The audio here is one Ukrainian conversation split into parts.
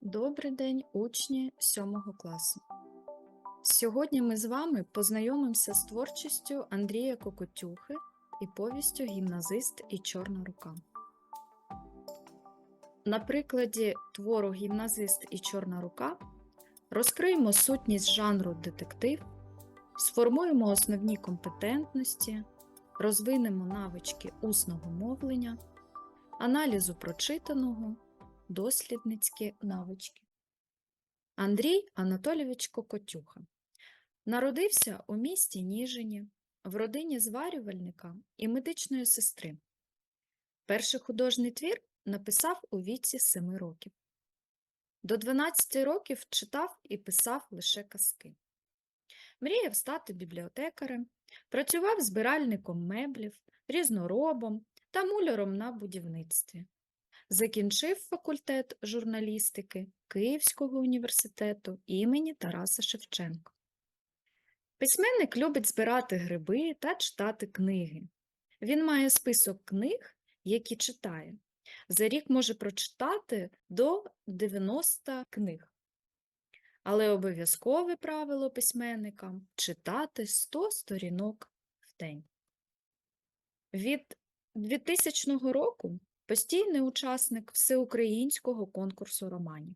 Добрий день, учні 7 класу. Сьогодні ми з вами познайомимося з творчістю Андрія Кокотюхи і повістю Гімназист і Чорна рука. На прикладі твору Гімназист і Чорна рука розкриємо сутність жанру детектив, сформуємо основні компетентності, розвинемо навички усного мовлення, аналізу прочитаного дослідницькі навички. Андрій Анатолійович Кокотюха народився у місті Ніжині в родині зварювальника і медичної сестри. Перший художній твір написав у віці 7 років. До 12 років читав і писав лише казки. Мріяв стати бібліотекарем, працював збиральником меблів, різноробом та муляром на будівництві. Закінчив факультет журналістики Київського університету імені Тараса Шевченка. Письменник любить збирати гриби та читати книги. Він має список книг, які читає. За рік може прочитати до 90 книг. Але обов'язкове правило письменника читати 100 сторінок в день. Від 2000 року Постійний учасник всеукраїнського конкурсу романів,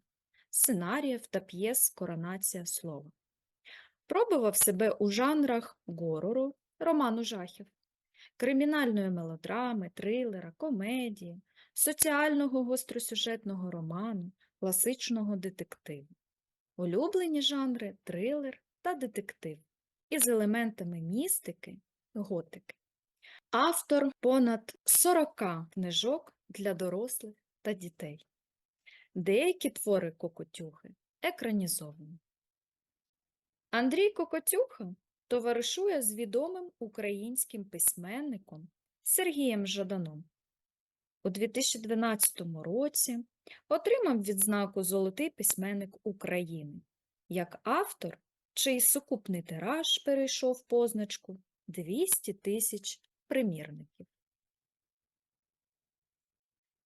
сценаріїв та п'єс Коронація слова. Пробував себе у жанрах горору, роману жахів, кримінальної мелодрами, трилера, комедії, соціального гостросюжетного роману, класичного детективу. Улюблені жанри трилер та детектив із елементами містики, готики. Автор понад 40 книжок для дорослих та дітей. Деякі твори Кокотюхи екранізовані. Андрій Кокотюха товаришує з відомим українським письменником Сергієм Жаданом. У 2012 році отримав відзнаку Золотий письменник України як автор, чий сукупний тираж перейшов позначку 200 тисяч примірників.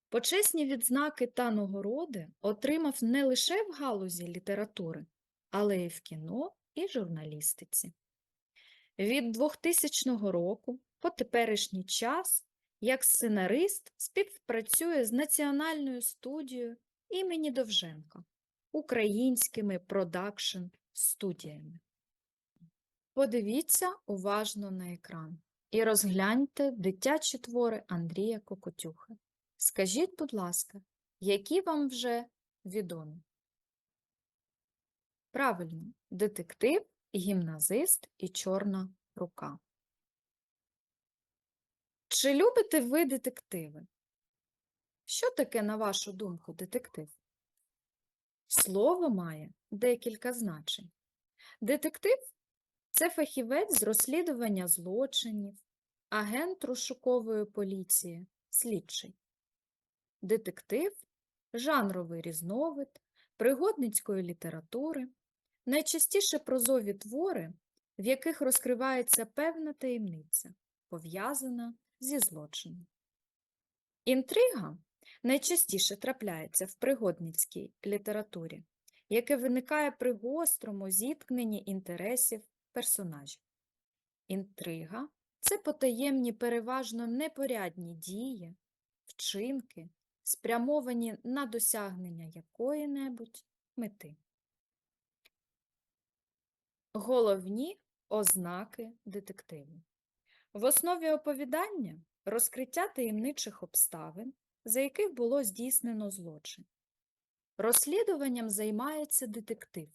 Почесні відзнаки та нагороди отримав не лише в галузі літератури, але й в кіно і журналістиці. Від 2000 року по теперішній час як сценарист співпрацює з Національною студією імені Довженка, українськими продакшн-студіями. Подивіться уважно на екран і розгляньте дитячі твори Андрія Кокотюхи. Скажіть, будь ласка, які вам вже відомі? Правильно, детектив, гімназист і чорна рука. Чи любите ви детективи? Що таке, на вашу думку, детектив? Слово має декілька значень. Детектив це фахівець з розслідування злочинів, агент розшукової поліції, слідчий. Детектив жанровий різновид пригодницької літератури, найчастіше прозові твори, в яких розкривається певна таємниця, пов'язана зі злочином. Інтрига найчастіше трапляється в пригодницькій літературі, яке виникає при гострому зіткненні інтересів персонажів. Інтрига це потаємні переважно непорядні дії, вчинки, спрямовані на досягнення якої-небудь мети. Головні ознаки детективу. В основі оповідання розкриття таємничих обставин, за яких було здійснено злочин. Розслідуванням займається детектив.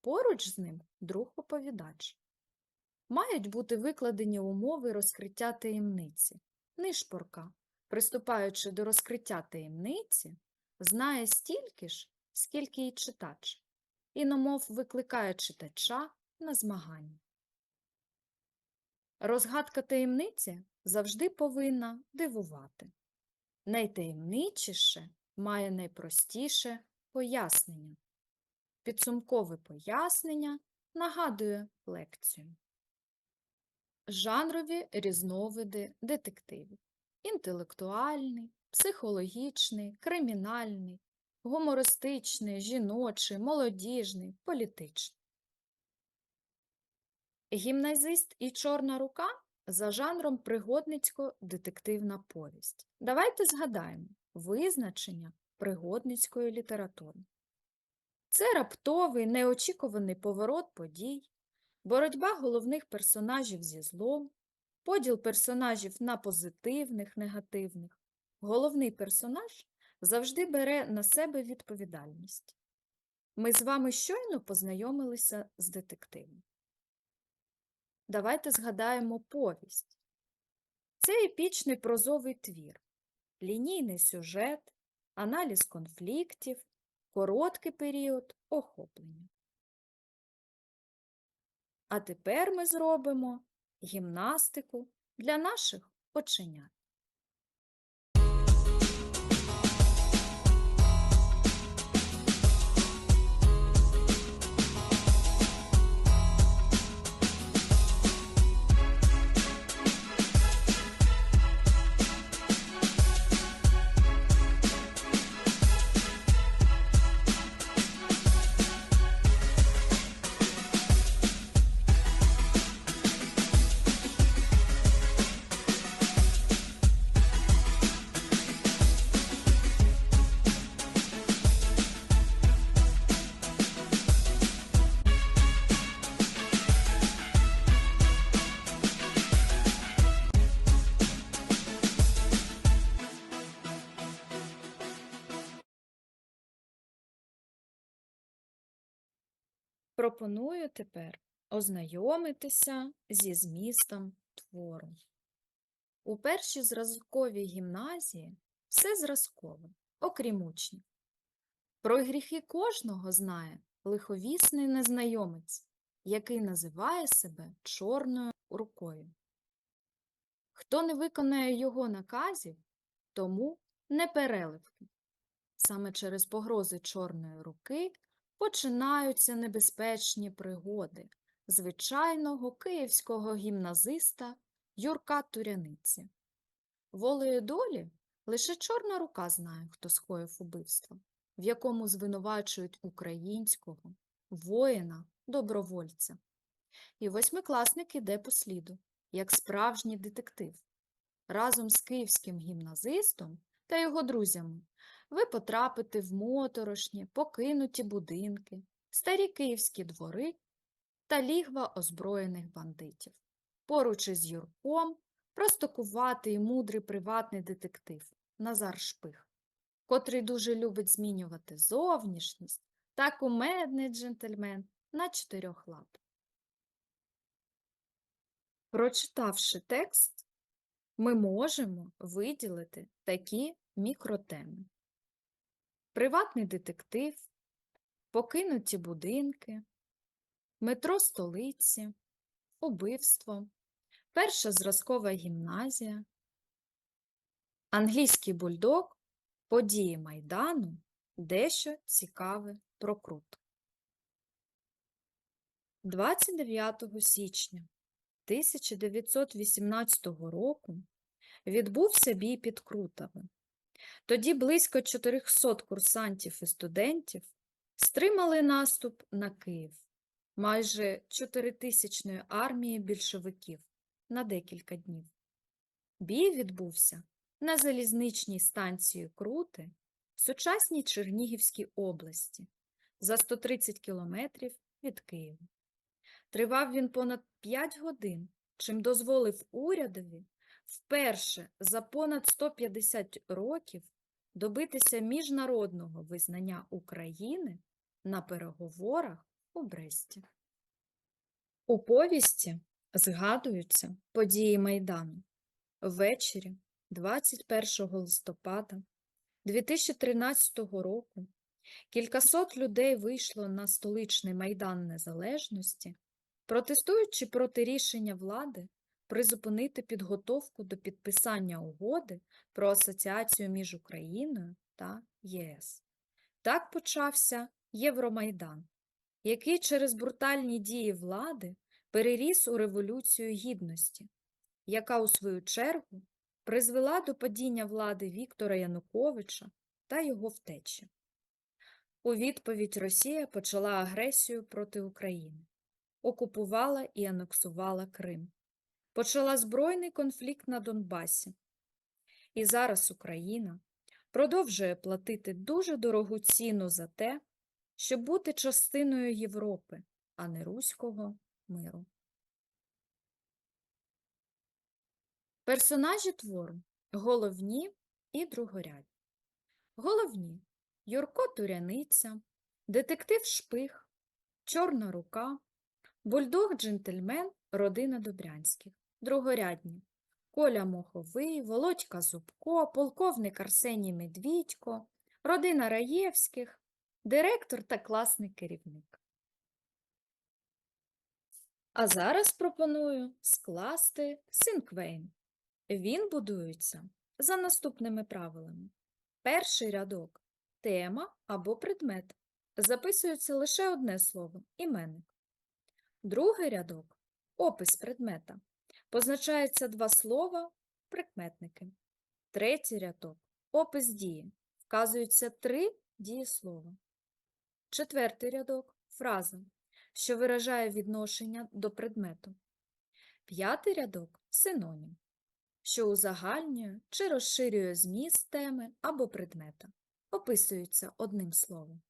Поруч з ним друг-оповідач. Мають бути викладені умови розкриття таємниці. Нишпорка, приступаючи до розкриття таємниці, знає стільки ж, скільки й читач, і намов викликає читача на змагання. Розгадка таємниці завжди повинна дивувати. Найтаємничіше має найпростіше пояснення. Підсумкове пояснення нагадує лекцію. жанрові різновиди детективів: інтелектуальний, психологічний, кримінальний, гумористичний, жіночий, молодіжний, політичний. Гімназист і чорна рука за жанром пригодницько-детективна повість. Давайте згадаємо визначення пригодницької літератури. Це раптовий, неочікуваний поворот подій, боротьба головних персонажів зі злом, поділ персонажів на позитивних, негативних. Головний персонаж завжди бере на себе відповідальність. Ми з вами щойно познайомилися з детективом. Давайте згадаємо повість. Це епічний прозовий твір, лінійний сюжет, аналіз конфліктів, короткий період охоплення. А тепер ми зробимо гімнастику для наших оченят. Пропоную тепер ознайомитися зі змістом твору. У першій зразковій гімназії все зразкове, окрім учнів. Про гріхи кожного знає лиховісний незнайомець, який називає себе чорною рукою. Хто не виконає його наказів, тому не переливки. Саме через погрози чорної руки починаються небезпечні пригоди звичайного київського гімназиста Юрка Туряниці. Волею долі лише чорна рука знає, хто скоїв убивство, в якому звинувачують українського воїна, добровольця. І восьмикласник іде по сліду, як справжній детектив. Разом з київським гімназистом та його друзями ви потрапите в моторошні, покинуті будинки, старі київські двори та лігва озброєних бандитів. Поруч із Юрком простокуватий і мудрий приватний детектив Назар Шпих, котрий дуже любить змінювати зовнішність та кумедний джентльмен на чотирьох лапах. Прочитавши текст, ми можемо виділити такі мікротеми. Приватний детектив, покинуті будинки, метро столиці, убивство, перша зразкова гімназія, англійський бульдог, події Майдану, дещо цікаве про Крут. 29 січня 1918 року відбувся бій під Крутовим. Тоді близько 400 курсантів і студентів стримали наступ на Київ майже чотиритисячної армії більшовиків на декілька днів. Бій відбувся на залізничній станції Крути в сучасній Чернігівській області за 130 кілометрів від Києва. Тривав він понад 5 годин, чим дозволив урядові вперше за понад 150 років добитися міжнародного визнання України на переговорах у Бресті. У повісті згадуються події Майдану. Ввечері 21 листопада 2013 року кількасот людей вийшло на столичний Майдан Незалежності, протестуючи проти рішення влади призупинити підготовку до підписання угоди про асоціацію між Україною та ЄС. Так почався Євромайдан, який через брутальні дії влади переріс у Революцію Гідності, яка, у свою чергу, призвела до падіння влади Віктора Януковича та його втечі. У відповідь Росія почала агресію проти України, окупувала і анексувала Крим, почала збройний конфлікт на Донбасі. І зараз Україна продовжує платити дуже дорогу ціну за те, щоб бути частиною Європи, а не руського миру. Персонажі твору головні і другорядні. Головні Юрко Туряниця, детектив Шпих, Чорна рука, бульдог джентльмен, родина Добрянських. Другорядні Коля Моховий, Володька Зубко, полковник Арсеній Медвідько, родина Раєвських, директор та класний керівник. А зараз пропоную скласти синквейн. Він будується за наступними правилами. Перший рядок тема або предмет. Записується лише одне слово іменник. Другий рядок опис предмета. Позначається два слова прикметники. Третій рядок опис дії. Вказуються три дієслова. Четвертий рядок фраза, що виражає відношення до предмету. П'ятий рядок синонім, що узагальнює чи розширює зміст теми або предмета. Описуються одним словом.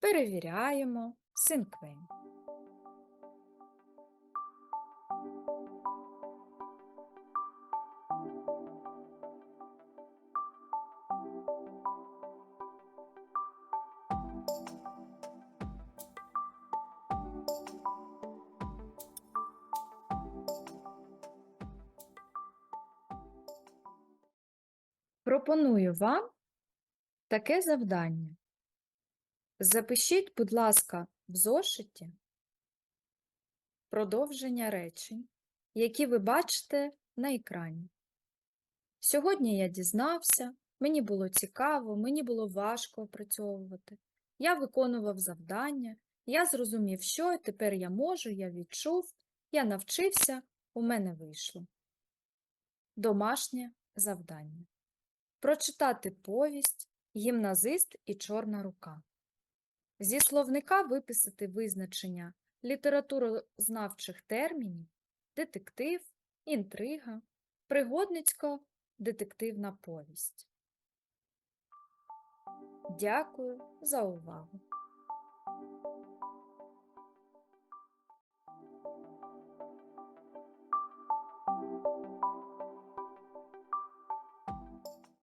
Перевіряємо синквейн. Пропоную вам таке завдання. Запишіть, будь ласка, в зошиті продовження речень, які ви бачите на екрані. Сьогодні я дізнався, мені було цікаво, мені було важко опрацьовувати. Я виконував завдання, я зрозумів, що тепер я можу, я відчув, я навчився, у мене вийшло. Домашнє завдання. Прочитати повість Гімназист і Чорна рука. Зі словника виписати визначення літературознавчих термінів, детектив, інтрига, пригодницько-детективна повість. Дякую за увагу!